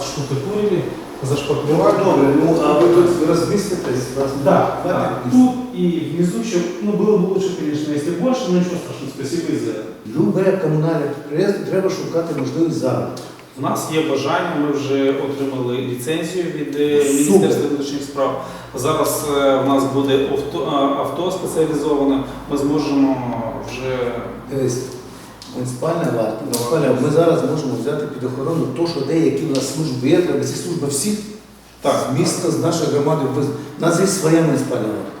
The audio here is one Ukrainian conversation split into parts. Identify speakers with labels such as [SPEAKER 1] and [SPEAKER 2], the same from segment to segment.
[SPEAKER 1] отштукатурили,
[SPEAKER 2] Ну,
[SPEAKER 1] зашпаклевали.
[SPEAKER 2] добре, ну а ви тут розміститесь? Вас
[SPEAKER 1] Да,
[SPEAKER 2] хватить
[SPEAKER 1] да.
[SPEAKER 2] місця?
[SPEAKER 1] Тут и внизу еще, ну было бы лучше, конечно, если больше, но ничего страшного, спасибо и за это.
[SPEAKER 2] Любе комунальне підприємство треба шукати можливість заробітку.
[SPEAKER 1] У нас є бажання, ми вже отримали ліцензію від е,
[SPEAKER 2] Супер.
[SPEAKER 1] Міністерства внутрішніх справ. Зараз е, у нас буде авто, а, авто спеціалізоване, ми зможемо вже
[SPEAKER 2] Дивись, муніципальна варта, муніципальна, ми зараз можемо взяти під охорону то, що деякі у нас служби є, треба ці служби всіх
[SPEAKER 1] так.
[SPEAKER 2] міста, з нашої громади. У нас є своя муніципальна варта.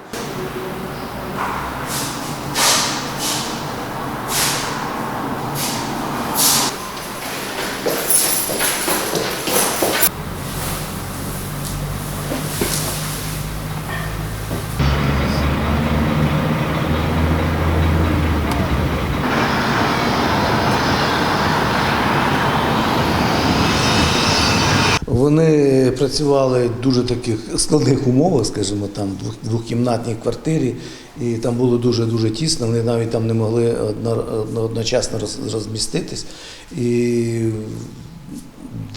[SPEAKER 2] Вони працювали в дуже таких складних умовах, скажімо, там двох- двохкімнатній квартирі, і там було дуже дуже тісно. Вони навіть там не могли одночасно розміститись. І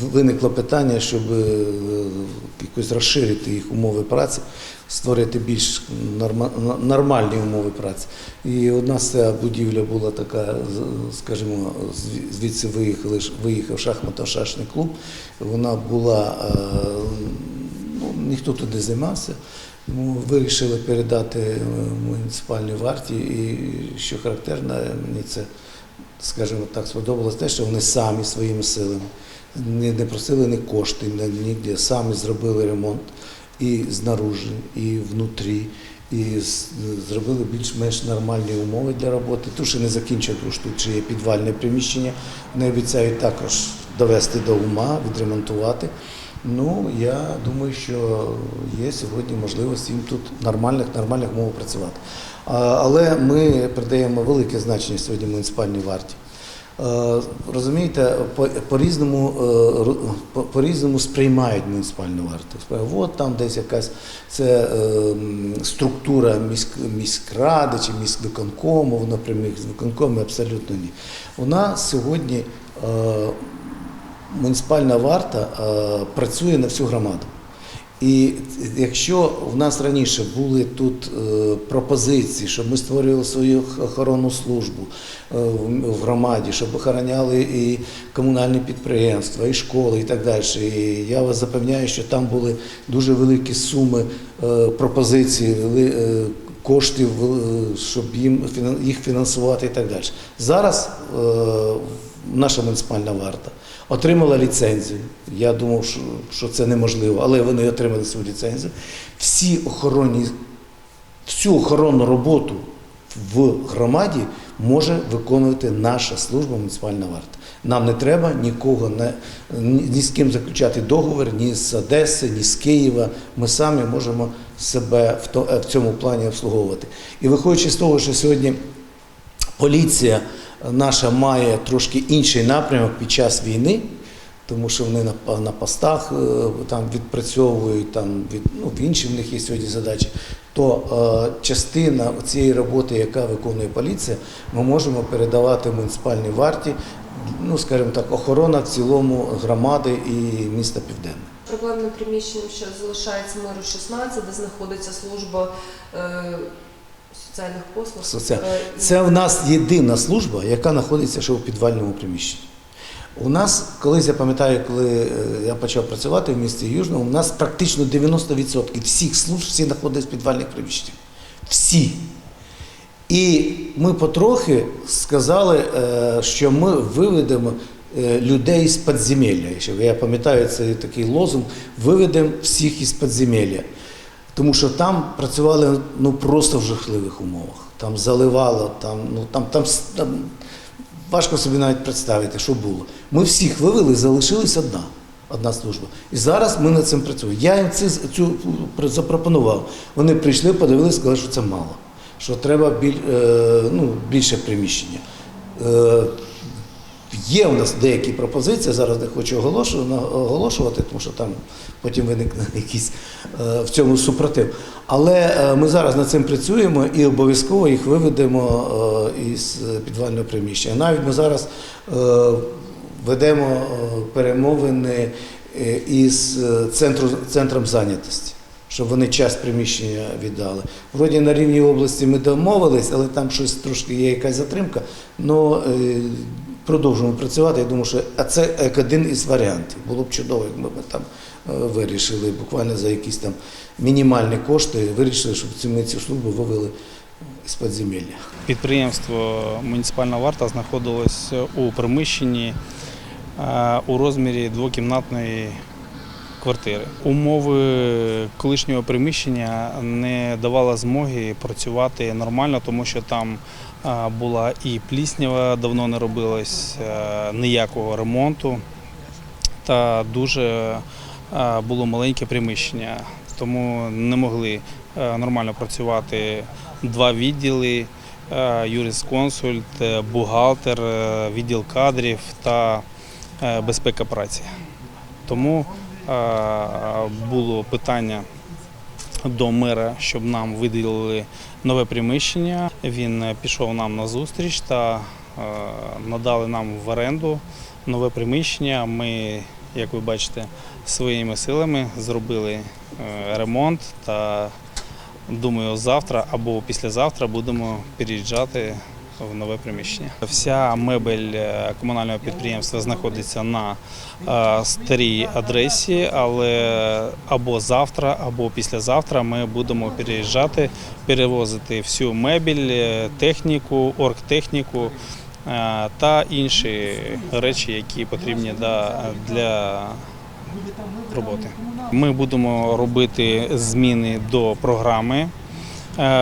[SPEAKER 2] виникло питання, щоб е, якось розширити їх умови праці, створити більш нормальні умови праці. І одна з ця будівля була така, скажімо, звідси виїхали, виїхав шахматно-шашний клуб. Вона була, е, ну, ніхто не займався. Тому вирішили передати е, муніципальній варті. І що характерно, мені це, скажімо так, сподобалось те, що вони самі своїми силами не, не просили ні кошти, ніде, самі зробили ремонт і знаружи, і внутрі, і зробили більш-менш нормальні умови для роботи. Тут ще не закінчено, тому що тут ще є підвальне приміщення. Вони обіцяють також довести до ума, відремонтувати. Ну, я думаю, що є сьогодні можливість їм тут нормальних, нормальних умов працювати. Але ми придаємо велике значення сьогодні муніципальній варті. Розумієте, по- по-різному, е, по- по-різному сприймають муніципальну варту. От там десь якась це е, структура міськ, міськради чи міськвиконкому, воно прямих з виконкому абсолютно ні. Нас сьогодні е, муніципальна варта е, працює на всю громаду. І якщо в нас раніше були тут е, пропозиції, щоб ми створювали свою охоронну службу е, в- громаді, щоб охороняли і комунальні підприємства, і школи, і так далі. І я вас запевняю, що там були дуже великі суми е, пропозицій, коштів, щоб їм їх фінансувати і так далі. Зараз наша муніципальна варта отримала ліцензію. Я думав, що, це неможливо, але вони отримали свою ліцензію. Всі охоронні, всю охоронну роботу в громаді може виконувати наша служба муніципальна варта. Нам не треба нікого не, ні, з ким заключати договір, ні з Одеси, ні з Києва. Ми самі можемо себе в цьому плані обслуговувати. І виходячи з того, що сьогодні поліція наша має трошки інший напрямок під час війни, тому що вони на, на постах е, там відпрацьовують, там від, ну, інші в них є сьогодні задачі, то е, частина цієї роботи, яка виконує поліція, ми можемо передавати муніципальній варті, ну, скажімо так, охорона в цілому громади і міста Південне.
[SPEAKER 3] Проблемним приміщенням, що залишається миру 16, де знаходиться служба е, соціальних послуг.
[SPEAKER 2] Соціаль-
[SPEAKER 3] Е,
[SPEAKER 2] Це в нас єдина служба, яка знаходиться ще у підвальному приміщенні. У нас, колись я пам'ятаю, коли е, я почав працювати в місті Южному, у нас практично 90% всіх служб всі знаходяться в підвальних приміщеннях. Всі. І ми потрохи сказали, е, що ми виведемо людей з підземелля. Я пам'ятаю цей такий лозунг виведемо всіх із підземелля. Тому що там працювали ну, просто в жахливих умовах. Там заливало, там, ну, там, там, там важко собі навіть представити, що було. Ми всіх вивели, залишилась одна. Одна служба. І зараз ми над цим працюємо. Я їм цю, цю запропонував. Вони прийшли, подивилися, сказали, що це мало, що треба біль, е, ну, більше приміщення. Є у нас деякі пропозиції, зараз не хочу оголошувати, тому що там потім виникне якийсь е, в цьому супротив. Але е, ми зараз над цим працюємо і обов'язково їх виведемо е, із підвального приміщення. Навіть ми зараз ведемо перемовини із центру, центром зайнятості, щоб вони час приміщення віддали. Вроді на рівні області ми домовились, але там щось трошки є якась затримка. але продовжуємо працювати. Я думаю, що а це як один із варіантів. Було б чудово, якби ми там е, вирішили буквально за якісь там мінімальні кошти, вирішили, щоб ми цю службу вивели з підземелля.
[SPEAKER 4] Підприємство Муніципальна варта знаходилось у приміщенні е, у розмірі двокімнатної квартири. Умови колишнього приміщення не давали змоги працювати нормально, тому що там була і пліснява, давно не робилось е, ніякого ремонту та дуже е, було маленьке приміщення, тому не могли е, нормально працювати два відділи: юрисконсульт, бухгалтер, відділ кадрів та безпека праці. Тому було питання до мера, щоб нам виділили нове приміщення. Він е, пішов нам на зустріч та е, надали нам в оренду нове приміщення. Ми, як ви бачите, своїми силами зробили е, ремонт та думаю, завтра або післязавтра будемо переїжджати в нове приміщення. Вся мебель е, комунального підприємства знаходиться на е, старій адресі, але або завтра, або післязавтра ми будемо переїжджати, перевозити всю мебель, е, техніку, оргтехніку та інші речі, які потрібні для роботи. Ми будемо робити зміни до програми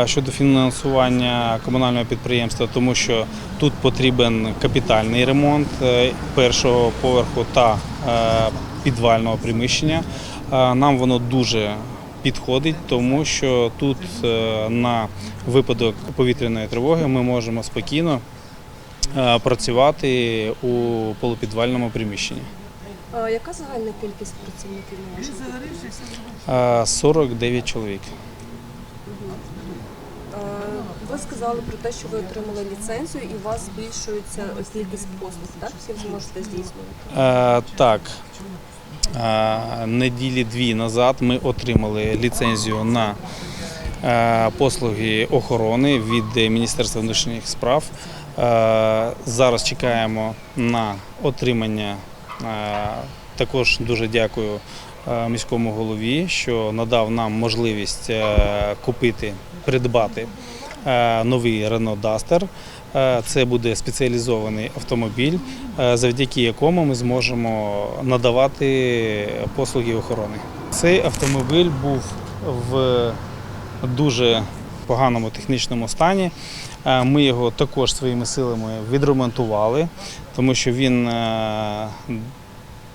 [SPEAKER 4] щодо фінансування комунального підприємства, тому що тут потрібен капітальний ремонт е, першого поверху та е, підвального приміщення. Е, Нам воно дуже підходить, тому що тут е, на випадок повітряної тривоги ми можемо спокійно е, працювати у полупідвальному приміщенні.
[SPEAKER 3] А яка загальна кількість працівників на вашому підприємстві?
[SPEAKER 4] Е, 49 чоловік.
[SPEAKER 3] Ви сказали про те, що ви отримали ліцензію і у вас збільшується кількість послуг, так? Які ви зможете здійснювати?
[SPEAKER 4] Е, так. Е, неділі дві назад ми отримали ліцензію на е, послуги охорони від Міністерства внутрішніх справ. Е, зараз чекаємо на отримання. Е, також дуже дякую е, міському голові, що надав нам можливість е, купити, придбати новий Renault Duster. Е, Це буде спеціалізований автомобіль, е, завдяки якому ми зможемо надавати послуги охорони. Цей автомобіль був в дуже поганому технічному стані. Е, Ми його також своїми силами відремонтували, тому що він е,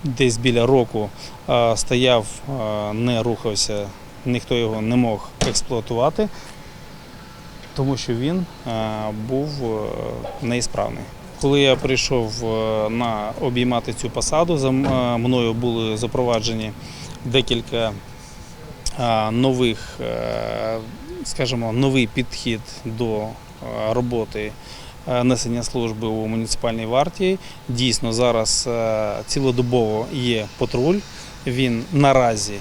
[SPEAKER 4] десь біля року е, стояв, е, не рухався, ніхто його не мог експлуатувати тому що він е, був е, неісправний. Коли я прийшов е, на обіймати цю посаду, за мною були запроваджені декілька нових, скажімо, новий підхід до роботи несення служби у муніципальній варті. Дійсно, зараз цілодобово є патруль. Він наразі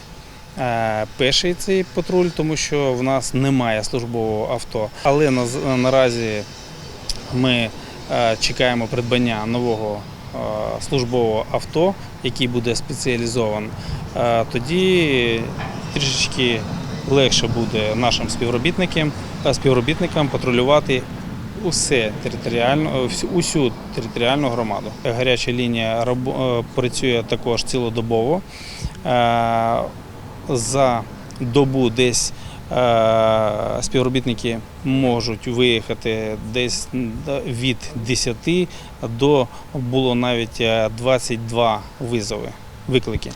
[SPEAKER 4] пеший цей патруль, тому що в нас немає службового авто. Але на, наразі ми е, чекаємо придбання нового е, службового авто, який буде спеціалізований. Е, Тоді трішечки легше буде нашим співробітникам, е, співробітникам патрулювати усе територіально, е, усю територіальну громаду. Гаряча лінія е, працює також цілодобово. Е, За добу десь е, співробітники можуть виїхати десь від 10 до було навіть е, 22 визови, виклики.